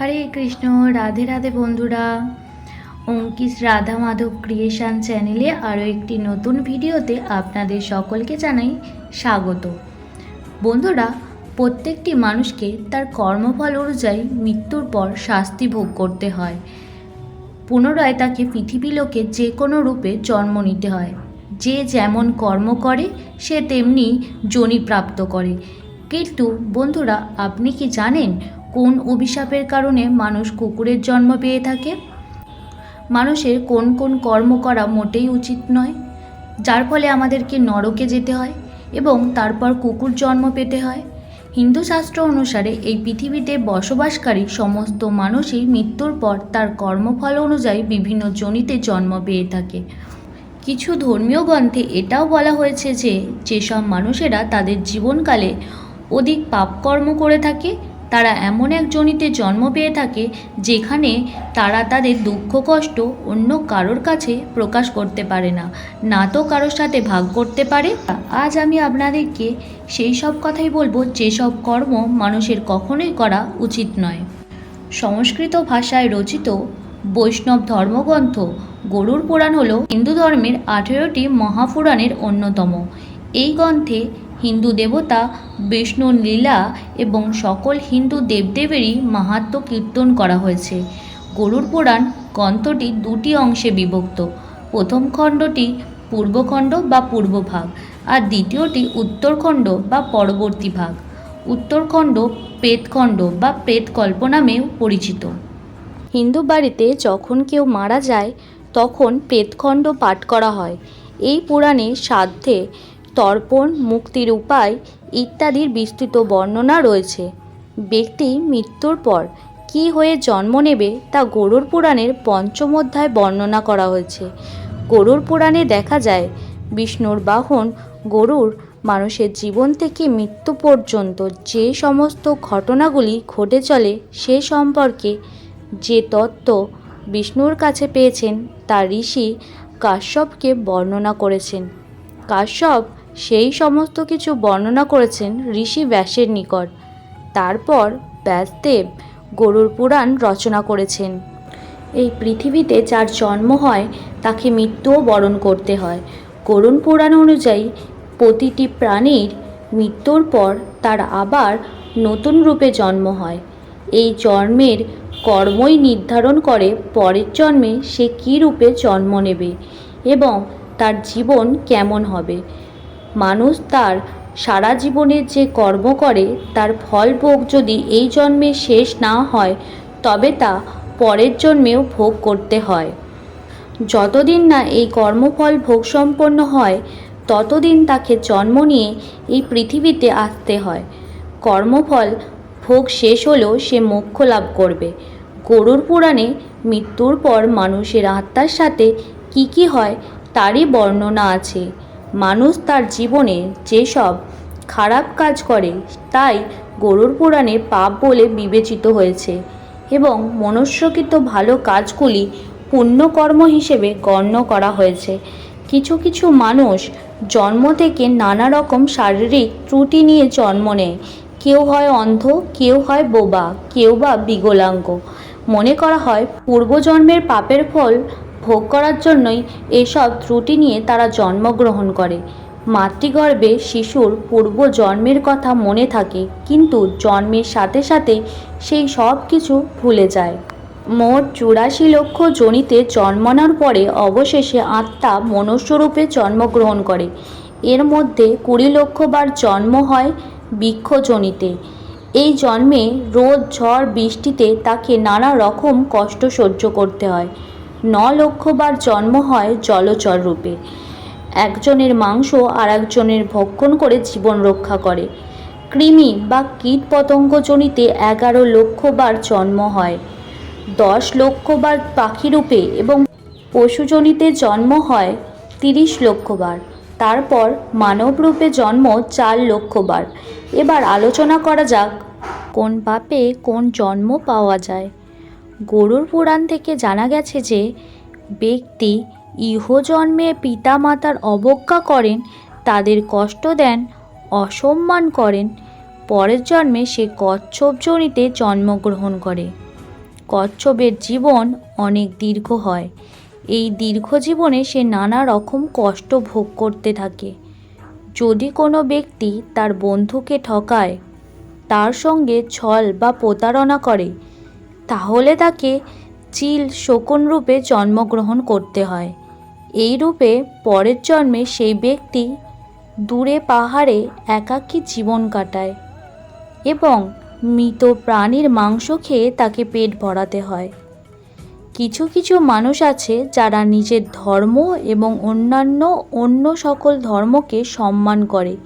হরে কৃষ্ণ, রাধে রাধে বন্ধুরা। অঙ্কিস রাধা মাধব ক্রিয়েশন চ্যানেলে আরও একটি নতুন ভিডিওতে আপনাদের সকলকে জানাই স্বাগত। বন্ধুরা, প্রত্যেকটি মানুষকে তার কর্মফল অনুযায়ী মৃত্যুর পর শাস্তি ভোগ করতে হয়। পুনরায় তাকে পৃথিবী লোকে যে কোনো রূপে জন্ম নিতে হয়। যে যেমন কর্ম করে, সে তেমনি জনি প্রাপ্ত করে। কিন্তু বন্ধুরা, আপনি কি জানেন কোন অভিশাপের কারণে মানুষ কুকুরের জন্ম পেয়ে থাকে? মানুষের কোন কোন কর্ম করা মোটেই উচিত নয়, যার ফলে আমাদেরকে নরকে যেতে হয় এবং তারপর কুকুর জন্ম পেতে হয়। হিন্দু শাস্ত্র অনুসারে এই পৃথিবীতে বসবাসকারী সমস্ত মানুষই মৃত্যুর পর তার কর্মফল অনুযায়ী বিভিন্ন জনিতে জন্ম পেয়ে থাকে। কিছু ধর্মীয় গ্রন্থে এটাও বলা হয়েছে যে, যেসব মানুষেরা তাদের জীবনকালে অধিক পাপকর্ম করে থাকে তারা এমন এক জনিতে জন্ম পেয়ে থাকে যেখানে তারা তাদের দুঃখ, কষ্ট অন্য কারোর কাছে প্রকাশ করতে পারে না। না তো কারোর সাথে ভাগ করতে পারে। আজ আমি আপনাদেরকে সেই সব কথাই বলব যেসব কর্ম মানুষের কখনোই করা উচিত নয়। সংস্কৃত ভাষায় রচিত বৈষ্ণব ধর্মগ্রন্থ গরুর পুরাণ হল হিন্দু ধর্মের আঠেরোটি মহাপুরাণের অন্যতম। এই গ্রন্থে হিন্দু দেবতা বিষ্ণুর লীলা এবং সকল হিন্দু দেবদেবেরই মাহাত্ম্য কীর্তন করা হয়েছে। গরুর পুরাণ গ্রন্থটি দুটি অংশে বিভক্ত। প্রথম খণ্ডটি পূর্বখণ্ড বা পূর্বভাগ আর দ্বিতীয়টি উত্তরখণ্ড বা পরবর্তী ভাগ। উত্তরখণ্ড প্রেতখণ্ড বা প্রেতকল্প নামেও পরিচিত। হিন্দু বাড়িতে যখন কেউ মারা যায়, তখন প্রেতখণ্ড পাঠ করা হয়। এই পুরাণে সাধ্যে তর্পণ, মুক্তির উপায় ইত্যাদির বিস্তৃত বর্ণনা রয়েছে। ব্যক্তি মৃত্যুর পর কী হয়ে জন্ম নেবে তা গরুর পুরাণের পঞ্চম অধ্যায় বর্ণনা করা হয়েছে। গরুর পুরাণে দেখা যায়, বিষ্ণুর বাহন গরুর মানুষের জীবন থেকে মৃত্যু পর্যন্ত যে সমস্ত ঘটনাগুলি ঘটে চলে সে সম্পর্কে যে তত্ত্ব বিষ্ণুর কাছে পেয়েছেন তা ঋষি কাশ্যপকে বর্ণনা করেছেন। কাশ্যপ সেই সমস্ত কিছু বর্ণনা করেছেন ঋষি ব্যাসের নিকট। তারপর ব্যাসদেব গরুর পুরাণ রচনা করেছেন। এই পৃথিবীতে যার জন্ম হয়, তাকে মৃত্যুও বরণ করতে হয়। গরুণ পুরাণ অনুযায়ী প্রতিটি প্রাণীর মৃত্যুর পর তার আবার নতুন রূপে জন্ম হয়। এই জন্মের কর্মই নির্ধারণ করে পরের জন্মে সে কী রূপে জন্ম নেবে এবং তার জীবন কেমন হবে। মানুষ তার সারা জীবনের যে কর্ম করে, তার ফল ভোগ যদি এই জন্মে শেষ না হয়, তবে তা পরের জন্মেও ভোগ করতে হয়। যতদিন না এই কর্মফল ভোগ সম্পন্ন হয়, ততদিন তাকে জন্ম নিয়ে এই পৃথিবীতে আসতে হয়। কর্মফল ভোগ শেষ হলেও সে মোক্ষ লাভ করবে। গরুর পুরাণে মৃত্যুর পর মানুষের আত্মার সাথে কি কি হয়, তারই বর্ণনা আছে। মানুষ তার জীবনে যেসব খারাপ কাজ করে, তাই গরুর পুরাণে পাপ বলে বিবেচিত হয়েছে এবং মনুষ্যকৃত ভালো কাজগুলি পুণ্যকর্ম হিসেবে গণ্য করা হয়েছে। কিছু কিছু মানুষ জন্ম থেকে নানা রকম শারীরিক ত্রুটি নিয়ে জন্ম নেয়। কেউ হয় অন্ধ, কেউ হয় বোবা, কেউ বা বিকলাঙ্গ। মনে করা হয় পূর্বজন্মের পাপের ফল ভোগ করার জন্যই এসব ত্রুটি নিয়ে তারা জন্মগ্রহণ করে। মাতৃগর্ভে শিশুর পূর্ব জন্মের কথা মনে থাকে, কিন্তু জন্মের সাথে সাথে সেই সব কিছু ভুলে যায়। মোট চুরাশি লক্ষ জনিতে জন্মানোর পরে অবশেষে আত্মা মনুষ্যরূপে জন্মগ্রহণ করে। এর মধ্যে কুড়ি লক্ষ বার জন্ম হয় বৃক্ষজনিতে। এই জন্মে রোদ, ঝড়, বৃষ্টিতে তাকে নানা রকম কষ্ট সহ্য করতে হয়। ন লক্ষবার জন্ম হয় জলচর রূপে। একজনের মাংস আর একজনের ভক্ষণ করে জীবন রক্ষা করে। কৃমি বা কীট পতঙ্গজনিতে এগারো লক্ষবার জন্ম হয়। দশ লক্ষবার পাখিরূপে এবং পশুজনিতে জন্ম হয় তিরিশ লক্ষবার তারপর মানবরূপে জন্ম চার লক্ষবার এবার আলোচনা করা যাক, কোন পাপে কোন জন্ম পাওয়া যায়। গরুর পুরাণ থেকে জানা গেছে যে ব্যক্তি ইহজন্মে পিতামাতার অবজ্ঞা করেন, তাদের কষ্ট দেন, অসম্মান করেন। পরের জন্মে সে কচ্ছপ জনিতে জন্মগ্রহণ করে। কচ্ছপের জীবন অনেক দীর্ঘ হয়। এই দীর্ঘ জীবনে সে নানা রকম কষ্ট ভোগ করতে থাকে। যদি কোনো ব্যক্তি তার বন্ধুকে ঠকায়, তার সঙ্গে ছল বা প্রতারণা করে তাহলে তাকে চিল শকুন রূপে জন্মগ্রহণ করতে হয়। এই রূপে পরের জন্মে সেই ব্যক্তি দূরে পাহাড়ে একাকী জীবন কাটায় এবং মৃত প্রাণীর মাংস খেয়ে তাকে পেট ভরাতে হয়। কিছু কিছু মানুষ আছে যারা নিজের ধর্ম এবং অন্যান্য অন্য সকল ধর্মকে সম্মান করে।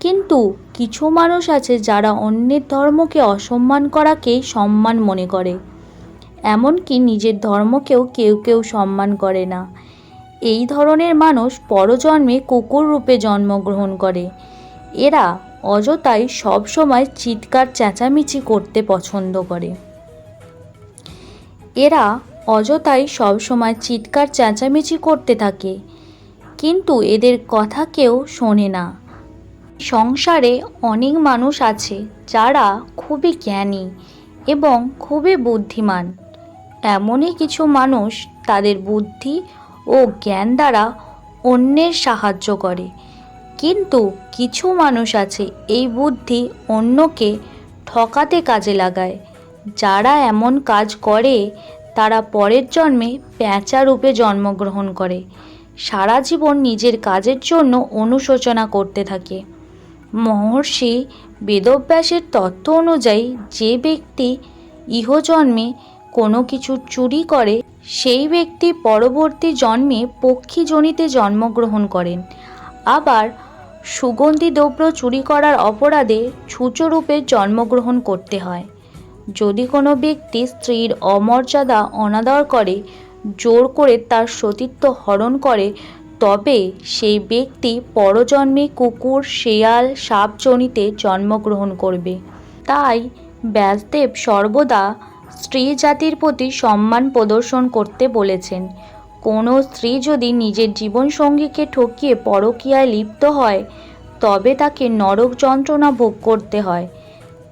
কিন্তু কিছু মানুষ আছে যারা অন্যের ধর্মকে অসম্মান করাকেই সম্মান মনে করে। এমনকি নিজের ধর্মকেও কেউ কেউ সম্মান করে না। এই ধরনের মানুষ পরজন্মে কুকুর রূপে জন্মগ্রহণ করে। এরা অযথাই সবসময় চিৎকার, চেঁচামেচি করতে পছন্দ করে। এরা অযথাই সবসময় চিৎকার, চেঁচামেচি করতে থাকে। কিন্তু এদের কথা কেউ শোনে না। সংসারে অনেক মানুষ আছে যারা খুবই জ্ঞানী এবং খুবই বুদ্ধিমান। এমনই কিছু মানুষ তাদের বুদ্ধি ও জ্ঞান দ্বারা অন্যের সাহায্য করে। কিন্তু কিছু মানুষ আছে এই বুদ্ধি অন্যকে ঠকাতে কাজে লাগায়। যারা এমন কাজ করে, তারা পরের জন্মে প্যাঁচা রূপে জন্মগ্রহণ করে। সারা জীবন নিজের কাজের জন্য অনুশোচনা করতে থাকে। মহর্ষি বেদব্যাসের তত্ত্ব অনুযায়ী যে ব্যক্তি ইহজন্মে কোনো কিছু চুরি করে, সেই ব্যক্তি পরবর্তী জন্মে পক্ষীজনিতে জন্মগ্রহণ করেন। আবার সুগন্ধি দ্রব্য চুরি করার অপরাধে ছুচোরূপে জন্মগ্রহণ করতে হয়। যদি কোনো ব্যক্তি স্ত্রীর অমর্যাদা অনাদর করে, জোর করে তার সতীত্ব হরণ করে তবে সেই ব্যক্তি পরজন্মে কুকুর, শেয়াল, সাপজনিতে জন্মগ্রহণ করবে। তাই ব্যাসদেব সর্বদা স্ত্রী জাতির প্রতি সম্মান প্রদর্শন করতে বলেছেন। কোনো স্ত্রী যদি নিজের জীবনসঙ্গীকে ঠকিয়ে পরকীয়ায় লিপ্ত হয়, তবে তাকে নরক যন্ত্রণা ভোগ করতে হয়।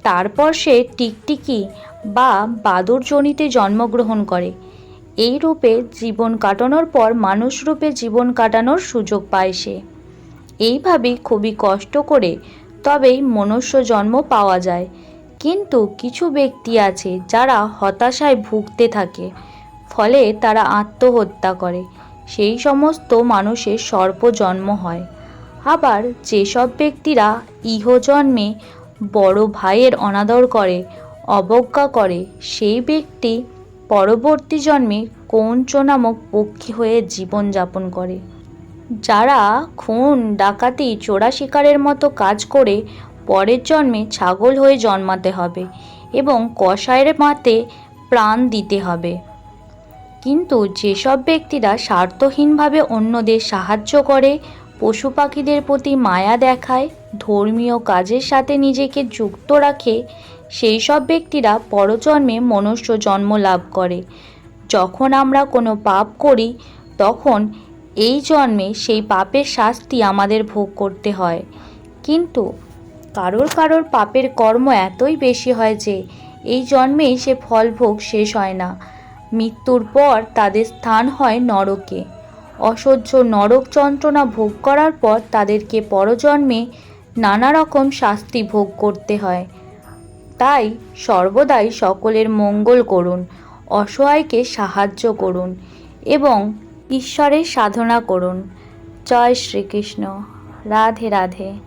তারপর সে টিকটিকি বা বাদুরজনিতে জন্মগ্রহণ করে। এই রূপে জীবন কাটানোর পর মানুষ রূপে জীবন কাটানোর সুযোগ পায় সে। এইভাবে খুবই কষ্ট করে তবেই মনুষ্য জন্ম পাওয়া যায়। কিন্তু কিছু ব্যক্তি আছে যারা হতাশায় ভুগতে থাকে, ফলে তারা আত্মহত্যা করে। সেই সমস্ত মানুষের সর্প জন্ম হয়। আবার যেসব ব্যক্তিরা ইহজন্মে বড় ভাইয়ের অনাদর করে, অবজ্ঞা করে, সেই ব্যক্তি পরবর্তী জন্মে কৌঞ্চ নামক পক্ষী হয়ে জীবনযাপন করে, যারা খুন, ডাকাতি, চোরা শিকারের মতো কাজ করে পরের জন্মে ছাগল হয়ে জন্মাতে হবে এবং কষায়ের মাতে প্রাণ দিতে হবে। কিন্তু যেসব ব্যক্তিরা স্বার্থহীনভাবে অন্যদের সাহায্য করে, পশু পাখিদের প্রতি মায়া দেখায়, ধর্মীয় কাজের সাথে নিজেকে যুক্ত রাখে সেই সব ব্যক্তিরা পরজন্মে মনুষ্য জন্ম লাভ করে। যখন আমরা কোনো পাপ করি, তখন এই জন্মে সেই পাপের শাস্তি আমাদের ভোগ করতে হয়। কিন্তু কারোর কারোর পাপের কর্ম এতই বেশি হয় যে, এই জন্মেই সে ফল ভোগ শেষ হয় না। মৃত্যুর পর তাদের স্থান হয় নরকে। অসহ্য নরক যন্ত্রণা ভোগ করার পর তাদেরকে পরজন্মে নানা রকম শাস্তি ভোগ করতে হয়। তাই সর্বদাই সকলের মঙ্গল করুন, অসহায়কে সাহায্য করুন এবং ঈশ্বরের সাধনা করুন। জয় শ্রীকৃষ্ণ। রাধে রাধে।